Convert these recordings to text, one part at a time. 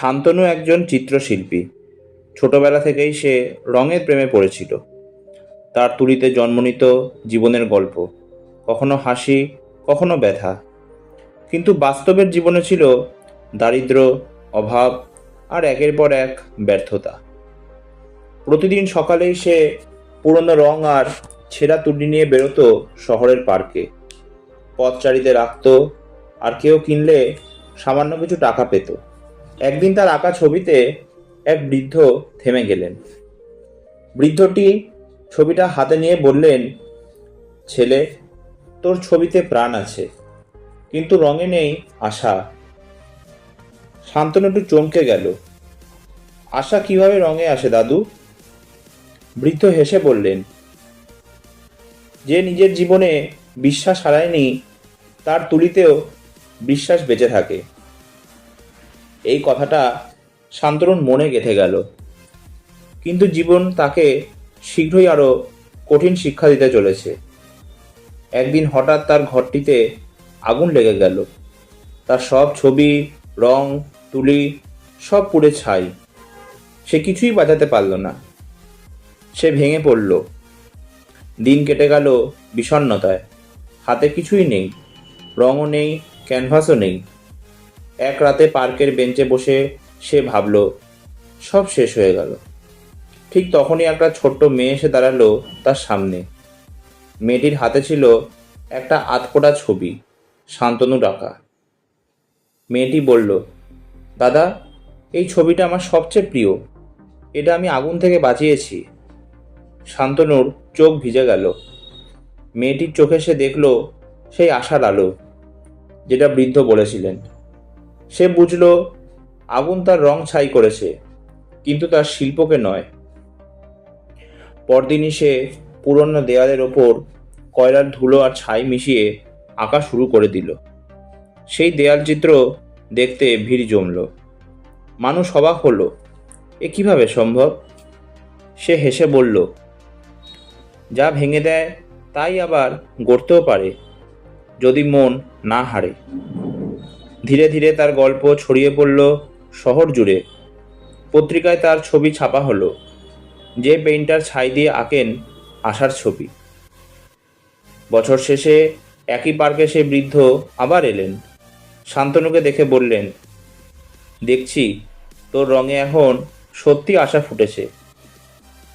শান্তনু একজন চিত্রশিল্পী। ছোটবেলা থেকেই সে রঙের প্রেমে পড়েছিল। তার তুলিতে জন্ম নিত জীবনের গল্প। কখনো হাসি, কখনো ব্যথা। কিন্তু বাস্তবের জীবনে ছিল দারিদ্র্য অভাব আর একের পর এক ব্যর্থতা। প্রতিদিন সকালেই সে পুরনো রং আর ছেঁড়া তুলি নিয়ে বেরোতো শহরের পার্কে। পথচারীদের রাখত আর কেউ কিনলে সামান্য কিছু টাকা পেত। একদিন তার আঁকা ছবিতে এক বৃদ্ধ থেমে গেলেন। বৃদ্ধটি ছবিটা হাতে নিয়ে বললেন, ছেলে, তোর ছবিতে প্রাণ আছে, কিন্তু রঙে নেই আশা। শান্তনু একটু চমকে গেল। আশা কীভাবে রঙে আসে দাদু? বৃদ্ধ হেসে বললেন, যে নিজের জীবনে বিশ্বাস হারায়নি, তার তুলিতেও বিশ্বাস বেঁচে থাকে। এই কথাটা শান্তনুর মনে গেঁথে গেল। কিন্তু জীবন তাকে শীঘ্রই আরও কঠিন শিক্ষা দিতে চলেছে। একদিন হঠাৎ তার ঘরটিতে আগুন লেগে গেল। তার সব ছবি, রং, তুলি সব পুড়ে ছাই। সে কিছুই বাঁচাতে পারল না। সে ভেঙে পড়ল। দিন কেটে গেল বিষণ্ণতায়। হাতে কিছুই নেই। রঙও নেই, ক্যানভাসও নেই। এক রাতে পার্কের বেঞ্চে বসে সে ভাবল, সব শেষ হয়ে গেল। ঠিক তখনই একটা ছোট্ট মেয়ে এসে দাঁড়াল তার সামনে। মেয়েটির হাতে ছিল একটা আতপোড়া ছবি, শান্তনু ডাকা। মেয়েটি বলল, দাদা, এই ছবিটা আমার সবচেয়ে প্রিয়। এটা আমি আগুন থেকে বাঁচিয়েছি শান্তনুর চোখ ভিজে গেল। মেয়েটির চোখে সে দেখল সেই আশার আলো, যেটা বৃদ্ধ বলেছিলেন। সে বুঝল, আগুন তার রং ছাই করেছে, কিন্তু তার শিল্পকে নয়। পরদিনই সে পুরনো দেয়ালের ওপর কয়লার ধুলো আর ছাই মিশিয়ে আঁকা শুরু করে দিল। সেই দেয়াল চিত্র দেখতে ভিড় জমল। মানুষ অবাক হলো, এ কীভাবে সম্ভব? সে হেসে বলল, যা ভেঙে দেয়, তাই আবার গড়তেও পারে, যদি মন না হারে। ধীরে ধীরে তার গল্প ছড়িয়ে পড়ল শহর জুড়ে পত্রিকায় তার ছবি ছাপা হলো। যে পেইন্টার ছাই দিয়ে আঁকেন, আশার ছবি। বছর শেষে একই পার্কে সে বৃদ্ধ আবার এলেন। শান্তনুকে দেখে বললেন, দেখছি, তোর রঙে এখন সত্যি আশা ফুটেছে।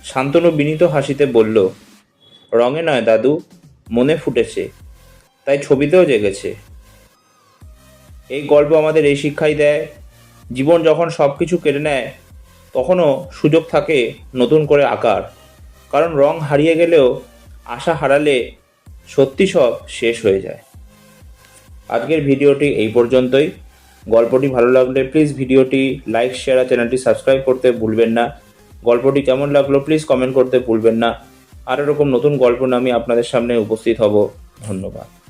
শান্তনু বিনীত হাসিতে বলল, রঙে নয় দাদু, মনে ফুটেছে। তাই ছবিতেও জেগেছে। এই গল্প আমাদের এই শিক্ষাই দেয়। জীবন যখন সব কিছু কেড়ে নেয়, তখনও সুযোগ থাকে নতুন করে আঁকার। কারণ রং হারিয়ে গেলেও আশা হারালে সত্যি সব শেষ হয়ে যায়। আজকের ভিডিওটি এই পর্যন্তই। গল্পটি ভালো লাগলে প্লিজ ভিডিওটি লাইক, শেয়ার আর চ্যানেলটি সাবস্ক্রাইব করতে ভুলবেন না। গল্পটি কেমন লাগল প্লিজ কমেন্ট করতে ভুলবেন না। আর এরকম নতুন গল্প নামে আপনাদের সামনে উপস্থিত হব। ধন্যবাদ।